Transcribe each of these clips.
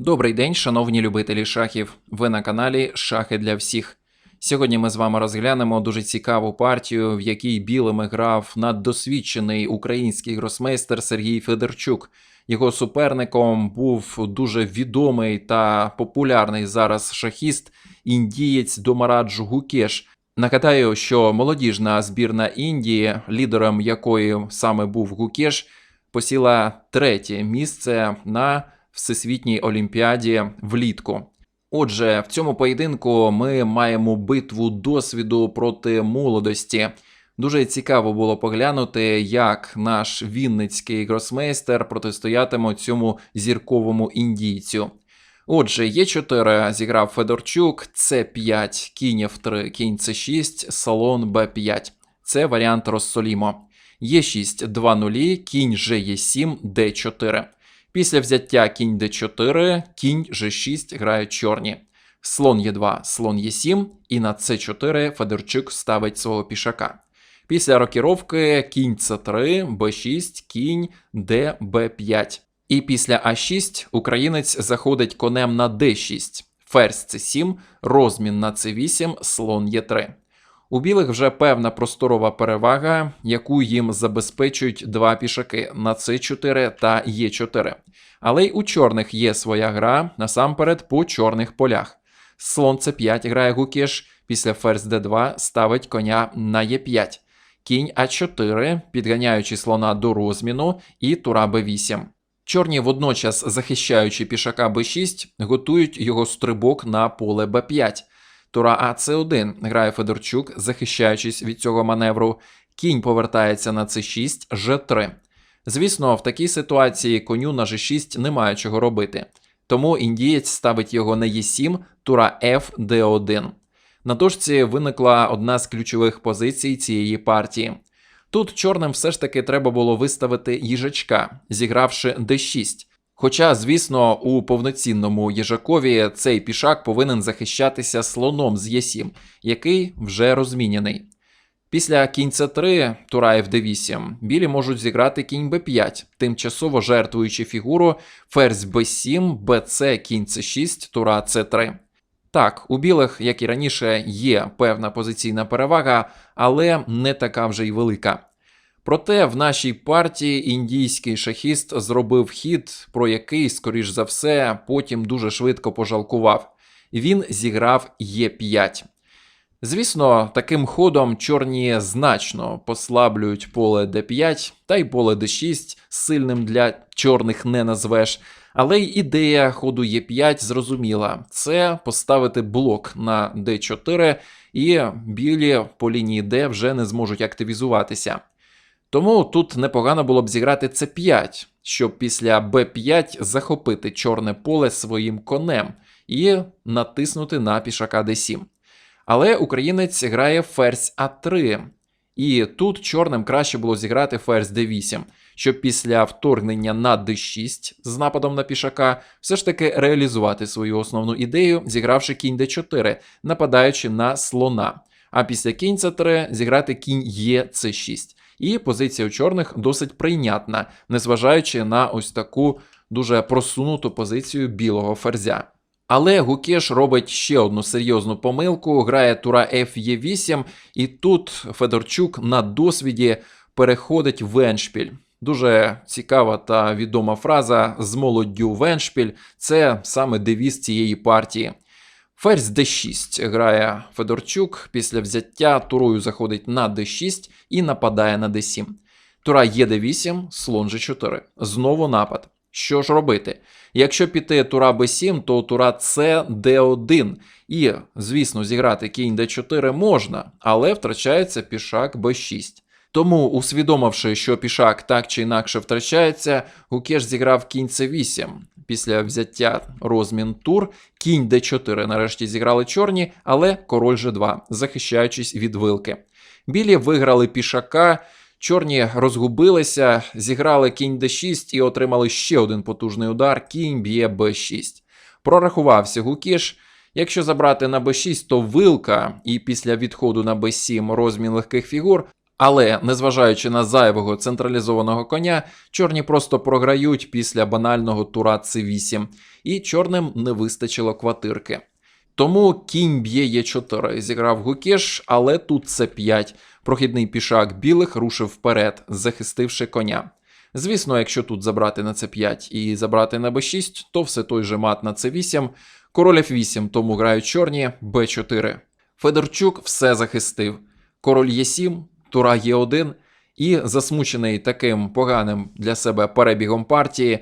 Добрий день, шановні любителі шахів. Ви на каналі Шахи для всіх. Сьогодні ми з вами розглянемо дуже цікаву партію, в якій білими грав наддосвідчений український гросмейстер Сергій Федорчук. Його суперником був дуже відомий та популярний зараз шахіст індієць Домарадж Гукеш. Нагадаю, що молодіжна збірна Індії, лідером якої саме був Гукеш, посіла третє місце на Всесвітній Олімпіаді влітку. Отже, в цьому поєдинку ми маємо битву досвіду проти молодості. Дуже цікаво було поглянути, як наш вінницький гросмейстер протистоятиме цьому зірковому індійцю. Отже, Є4 зіграв Федорчук, С5, кінь F3, кінь С6, салон Б5. Це варіант Россолімо. Є6, 2 нулі, кінь Ж7, Д4. Після взяття кінь d4, кінь g6 грають чорні. Слон Е2, слон Е7, і на С4 Федорчук ставить свого пішака. Після рокіровки кінь С3, Б6, кінь Д, Б5. І після А6 українець заходить конем на Д6, ферзь С7, розмін на С8, слон Е3. У білих вже певна просторова перевага, яку їм забезпечують два пішаки на С4 та Е4. Але й у чорних є своя гра, насамперед по чорних полях. Слон С5 грає Гукеш, після ферзь Д2 ставить коня на Е5. Кінь А4, підганяючи слона до розміну, і тура Б8. Чорні, водночас захищаючи пішака Б6, готують його стрибок на поле Б5. Тура АЦ1 грає Федорчук, захищаючись від цього маневру. Кінь повертається на С6, Ж3. Звісно, в такій ситуації коню на G6 немає чого робити. Тому індієць ставить його на Е7, тура F, D1. На дошці виникла одна з ключових позицій цієї партії. Тут чорним все ж таки треба було виставити їжачка, зігравши D6. Хоча, звісно, у повноцінному їжакові цей пішак повинен захищатися слоном з Е7, який вже розміняний. Після кінь С3, тура Фд8, білі можуть зіграти кінь Б5, тимчасово жертвуючи фігуру ферзь Б7, БЦ, кінь С6, тура С3. Так, у білих, як і раніше, є певна позиційна перевага, але не така вже й велика. Проте в нашій партії індійський шахіст зробив хід, про який, скоріш за все, потім дуже швидко пожалкував. Він зіграв Е5. Звісно, таким ходом чорні значно послаблюють поле d5 та й поле d6 сильним для чорних не назвеш. Але й ідея ходу Е5 зрозуміла: це поставити блок на d4, і білі по лінії D вже не зможуть активізуватися. Тому тут непогано було б зіграти c5, щоб після b5 захопити чорне поле своїм конем і натиснути на пішака d7. Але українець грає ферзь А3. І тут чорним краще було зіграти ферзь d8, щоб після вторгнення на d6 з нападом на пішака все ж таки реалізувати свою основну ідею, зігравши кінь d4, нападаючи на слона. А після кінь c3 зіграти кінь Е6. І позиція у чорних досить прийнятна, незважаючи на ось таку дуже просунуту позицію білого ферзя. Але Гукеш робить ще одну серйозну помилку, грає тура Ф'Е8, і тут Федорчук на досвіді переходить в Еншпіль. Дуже цікава та відома фраза з молоддю в Еншпіль це саме девіз цієї партії. Ферзь d6 грає Федорчук, після взяття турою заходить на d6 і нападає на d7. Тура Е8, слон G4. Знову напад. Що ж робити? Якщо піти тура b7, то тура С d1. І, звісно, зіграти кінь d4 можна, але втрачається пішак b6. Тому, усвідомивши, що пішак так чи інакше втрачається, Гукеш зіграв кінь c8. Після взяття розмін тур, кінь d4 нарешті зіграли чорні, але король g2, захищаючись від вилки. Білі виграли пішака. Чорні розгубилися, зіграли кінь d6 і отримали ще один потужний удар. Кінь б'є b6. Прорахувався Гукіш. Якщо забрати на b6, то вилка, і після відходу на b7 розмін легких фігур. Але, незважаючи на зайвого централізованого коня, чорні просто програють після банального тура С8, і чорним не вистачило квартирки. Тому кінь б'є Е4, зіграв Гукеш, але тут С5. Прохідний пішак білих рушив вперед, захистивши коня. Звісно, якщо тут забрати на С5 і забрати на Б6, то все той же мат на С8, король F8, тому грають чорні Б4. Федорчук все захистив. Король Е7, тура Е1, і засмучений таким поганим для себе перебігом партії,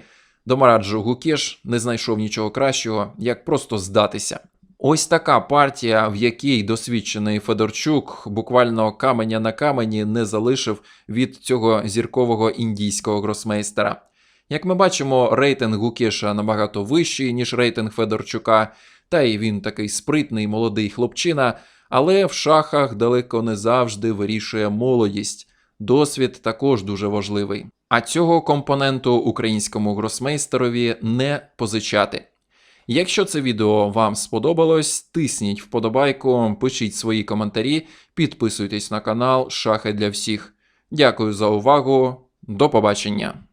Домараджо Гукеш не знайшов нічого кращого, як просто здатися. Ось така партія, в якій досвідчений Федорчук буквально каменя на камені не залишив від цього зіркового індійського гросмейстера. Як ми бачимо, рейтинг Гукеша набагато вищий, ніж рейтинг Федорчука, та й він такий спритний молодий хлопчина, але в шахах далеко не завжди вирішує молодість. Досвід також дуже важливий. А цього компоненту українському гросмейстерові не позичати. Якщо це відео вам сподобалось, тисніть вподобайку, пишіть свої коментарі, підписуйтесь на канал Шахи для всіх. Дякую за увагу. До побачення!